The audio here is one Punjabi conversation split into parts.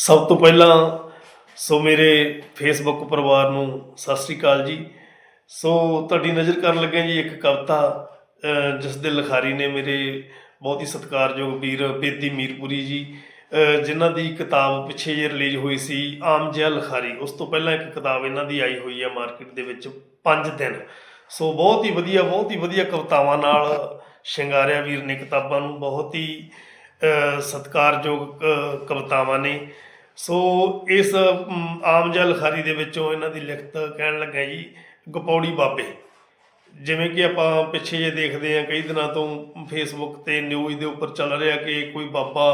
ਸਭ ਤੋਂ ਪਹਿਲਾਂ ਸੋ ਮੇਰੇ ਫੇਸਬੁੱਕ ਪਰਿਵਾਰ ਨੂੰ ਸਤਿ ਸ੍ਰੀ ਅਕਾਲ ਜੀ। ਸੋ ਤੁਹਾਡੀ ਨਜ਼ਰ ਕਰਨ ਲੱਗੇ ਜੀ ਇੱਕ ਕਵਿਤਾ ਅਹ, ਜਿਸ ਦੇ ਲਿਖਾਰੀ ਨੇ ਮੇਰੇ ਬਹੁਤ ਹੀ ਸਤਿਕਾਰਯੋਗ ਵੀਰ ਬੇਦੀ ਮੀਰਪੁਰੀ ਜੀ ਅਹ, ਜਿਨ੍ਹਾਂ ਦੀ ਕਿਤਾਬ ਪਿੱਛੇ ਜੇ ਰਿਲੀਜ਼ ਹੋਈ ਸੀ ਆਮ ਜਿਹਾ ਲਿਖਾਰੀ। ਉਸ ਤੋਂ ਪਹਿਲਾਂ ਇੱਕ ਕਿਤਾਬ ਇਹਨਾਂ ਦੀ ਆਈ ਹੋਈ ਹੈ ਮਾਰਕੀਟ ਦੇ ਵਿੱਚ 5 ਦਿਨ। ਸੋ ਬਹੁਤ ਹੀ ਵਧੀਆ ਬਹੁਤ ਹੀ ਵਧੀਆ ਕਵਿਤਾਵਾਂ ਨਾਲ ਸ਼ਿੰਗਾਰਿਆ ਵੀਰ ਨੇ ਕਿਤਾਬਾਂ ਨੂੰ ਬਹੁਤ ਹੀ ਸਤਿਕਾਰਯੋਗ ਅਹ, ਕਵਿਤਾਵਾਂ ਨੇ। ਸੋ ਇਸ ਆਮ ਜਿਹਾ ਲਿਖਾਰੀ ਦੇ ਵਿੱਚੋਂ ਇਹਨਾਂ ਦੀ ਲਿਖਤ ਕਹਿਣ ਲੱਗਾ ਜੀ, ਗਪੌੜੀ ਬਾਬੇ। ਜਿਵੇਂ ਕਿ ਆਪਾਂ ਪਿੱਛੇ ਜੇ ਦੇਖਦੇ ਆ ਕਈ ਦਿਨਾਂ ਤੋਂ ਫੇਸਬੁੱਕ ਤੇ ਨਿਊਜ਼ ਦੇ ਉੱਪਰ ਚੱਲ ਰਿਹਾ ਕਿ ਕੋਈ ਬਾਬਾ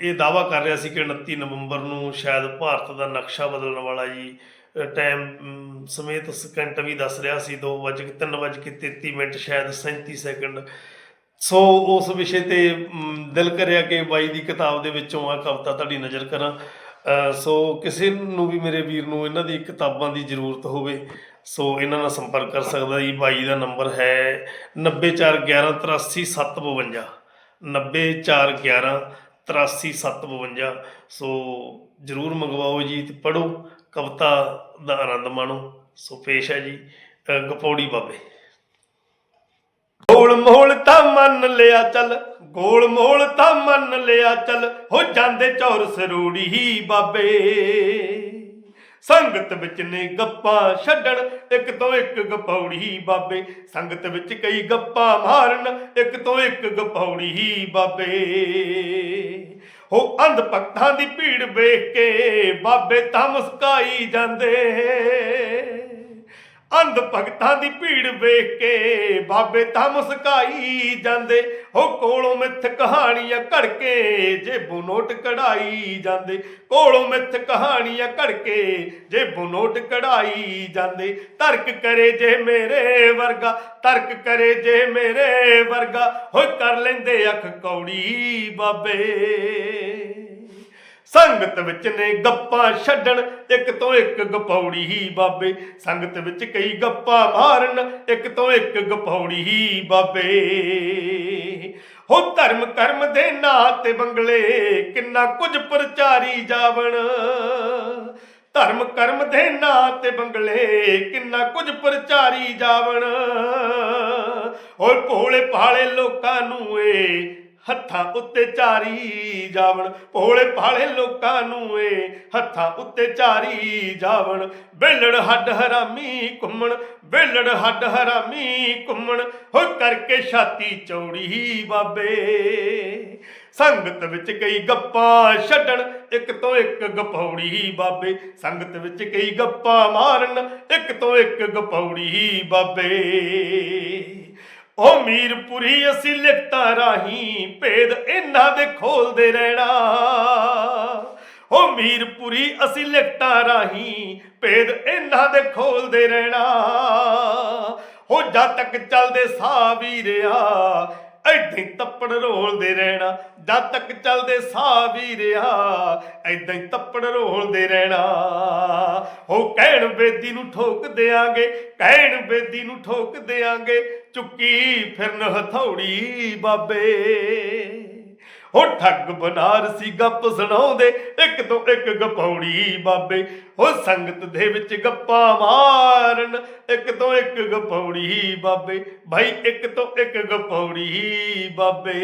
ਇਹ ਦਾਵਾ ਕਰ ਰਿਹਾ ਸੀ ਕਿ 29 ਨਵੰਬਰ ਨੂੰ ਸ਼ਾਇਦ ਭਾਰਤ ਦਾ ਨਕਸ਼ਾ ਬਦਲਣ ਵਾਲਾ ਜੀ ਟਾਈਮ ਸਮੇਤ ਸਕਿੰਟ ਵੀ ਦੱਸ ਰਿਹਾ ਸੀ 2:03:33 ਮਿੰਟ, ਸ਼ਾਇਦ 37 ਸੈਕਿੰਡ ਸੋ ਉਸ ਵਿਸ਼ੇ ਤੇ ਦਿਲ ਕਰਿਆ ਕਿ ਬਾਈ ਦੀ ਕਿਤਾਬ ਦੇ ਵਿੱਚੋਂ ਆ ਕਵਿਤਾ ਤੁਹਾਡੀ ਨਜ਼ਰ ਕਰਾਂ। ਸੋ ਕਿਸੇ ਨੂੰ ਵੀ ਮੇਰੇ ਵੀਰ ਨੂੰ ਇਹਨਾਂ ਦੀ ਕਿਤਾਬਾਂ ਦੀ ਜ਼ਰੂਰਤ ਹੋਵੇ, ਸੋ ਇਹਨਾਂ ਨਾਲ ਸੰਪਰਕ ਕਰ ਸਕਦਾ ਜੀ। ਬਾਈ ਦਾ ਨੰਬਰ ਹੈ 9411833752 9411833752 ਸੋ ਜਰੂਰ ਮੰਗਵਾਓ ਜੀ ਤੇ ਪੜੋ ਕਵਿਤਾ ਦਾ ਆਨੰਦ ਮਾਣੋ। ਸੋ ਪੇਸ਼ ਹੈ ਜੀ ਗਪੌੜੀ ਬਾਬੇ। ਗੋਲ ਮੋਲ ਤਾਂ ਮੰਨ ਲਿਆ ਚੱਲ, ਗੋਲ ਮੋਲ ਤਾਂ ਮੰਨ ਲਿਆ ਚੱਲ, ਹੋ ਜਾਂਦੇ ਚੌਰ ਸਰੂੜੀ ਹੀ ਬਾਬੇ। ਸੰਗਤ ਵਿੱਚ ਨੇ ਗੱਪਾਂ ਛੱਡਣ, ਇੱਕ ਤੋਂ ਇੱਕ ਗਪੌੜੀ ਬਾਬੇ। ਸੰਗਤ ਵਿੱਚ ਕਈ ਗੱਪਾਂ ਮਾਰਨ, ਇੱਕ ਤੋਂ ਇੱਕ ਗਪੌੜੀ ਹੀ ਬਾਬੇ। ਹੋ ਅੰਧ ਭਗਤਾਂ ਦੀ ਭੀੜ ਵੇਖ ਕੇ ਬਾਬੇ ਤਾਂ ਮੁਸਕਾਈ ਜਾਂਦੇ। ਅੰਧ ਭਗਤਾਂ ਦੀ ਭੀੜ ਵੇਖ ਕੇ ਬਾਬੇ ਤਾਂ ਮੁਸਕਾਈ ਜਾਂਦੇ। ਹੋ ਕੋਲੋਂ ਮਿੱਥ ਕਹਾਣੀਆਂ ਘੜ ਕੇ ਜੇਬੋਂ ਨੋਟ ਕਢਾਈ ਜਾਂਦੇ। ਕੋਲੋਂ ਮਿੱਥ ਕਹਾਣੀਆਂ ਘੜ ਕੇ ਜੇਬੋਂ ਨੋਟ ਕਢਾਈ ਜਾਂਦੇ। ਤਰਕ ਕਰੇ ਜੇ ਮੇਰੇ ਵਰਗਾ, ਤਰਕ ਕਰੇ ਜੇ ਮੇਰੇ ਵਰਗਾ ਹੋਏ ਕਰ ਲੈਂਦੇ ਅੱਖ ਕੌੜੀ ਬਾਬੇ। ਸੰਗਤ ਵਿੱਚ ਨੇ ਗੱਪਾਂ ਛੱਡਣ, ਇੱਕ ਤੋਂ ਇੱਕ ਗਪੌੜੀ ਹੀ ਬਾਬੇ। ਸੰਗਤ ਵਿੱਚ ਕਈ ਗੱਪਾਂ ਮਾਰਨ, ਇੱਕ ਤੋਂ ਇੱਕ ਗਪੌੜੀ ਹੀ ਬਾਬੇ। ਹੋ ਧਰਮ ਕਰਮ ਦੇ ਨਾਂ ਤੇ ਬੰਗਲੇ, ਕਿੰਨਾ ਕੁਝ ਪ੍ਰਚਾਰੀ ਜਾਵਣ। ਧਰਮ ਕਰਮ ਦੇ ਨਾਂ ਤੇ ਬੰਗਲੇ, ਕਿੰਨਾ ਕੁਝ ਪ੍ਰਚਾਰੀ ਜਾਵਣ। ਓਏ ਭੋਲੇ ਭਾਲੇ ਲੋਕਾਂ ਨੂੰ ਏ ਹੱਥਾਂ ਉੱਤੇ ਚਾਰੀ ਜਾਵਣ, ਭੋਲੇ ਭਾਲੇ ਲੋਕਾਂ ਨੂੰ ਏ ਹੱਥਾਂ ਉੱਤੇ ਚਾਰੀ ਜਾਵਣ। ਬੇਲੜ ਹੱਡ ਹਰਾਮੀ ਘੁੰਮਣ ਬੇਲੜ ਹੱਡ ਹਰਾਮੀ ਘੁੰਮਣ ਹੋ ਕਰਕੇ ਛਾਤੀ ਚੌੜੀ ਬਾਬੇ। ਸੰਗਤ ਵਿੱਚ ਕਈ ਗੱਪਾਂ ਛੱਡਣ, ਇੱਕ ਤੋਂ ਇੱਕ ਗਪੌੜੀ ਬਾਬੇ। ਸੰਗਤ ਵਿੱਚ ਕਈ ਗੱਪਾਂ ਮਾਰਨ, ਇੱਕ ਤੋਂ ਇੱਕ ਗਪੌੜੀ ਬਾਬੇ। ਉਹ ਮੀਰਪੁਰੀ, ਅਸੀਂ ਲਿਖਤਾਂ ਰਾਹੀਂ ਭੇਦ ਇਹਨਾਂ ਦੇ ਖੋਲਦੇ ਰਹਿਣਾ। ਉਹ ਮੀਰਪੁਰੀ, ਅਸੀਂ ਲਿਖਤਾਂ ਰਾਹੀਂ ਭੇਦ ਇਹਨਾਂ ਦੇ ਖੋਲਦੇ ਰਹਿਣਾ। ਹੋ ਜਦ ਤੱਕ ਚੱਲਦੇ ਸਾਹ ਵੀਰਿਆ ਐਦਾਂ ਹੀ ਤੱਪੜ ਰੋਲਦੇ ਰਹਿਣਾ। ਜਦ ਤੱਕ ਚੱਲਦੇ ਸਾਹ ਵੀਰਿਆ ਐਦਾਂ ਹੀ ਤੱਪੜ ਰੋਲਦੇ ਰਹਿਣਾ। ਹੋ ਕਹਿਣ ਬੇਦੀ ਨੂੰ ਠੋਕ ਦਿਆਂਗੇ, ਕਹਿਣ ਬੇਦੀ ਨੂੰ ਠੋਕ ਦਿਆਂਗੇ। ਚੁੱਕੀ ਫਿਰਨ ਹਥੌੜੀ ਬਾਬੇ। ਹੋ ਠੱਗ ਬਨਾਰਸੀ ਗੱਪ ਸੁਣਾਉਂਦੇ, ਇੱਕ ਤੋਂ ਇੱਕ ਗਪੌੜੀ ਬਾਬੇ। ਹੋ ਸੰਗਤ ਦੇ ਵਿੱਚ ਗੱਪਾਂ ਮਾਰਨ, ਇੱਕ ਤੋਂ ਇੱਕ ਗਪੌੜੀ ਬਾਬੇ। ਭਾਈ, ਇੱਕ ਤੋਂ ਇੱਕ ਗਪੌੜੀ ਬਾਬੇ।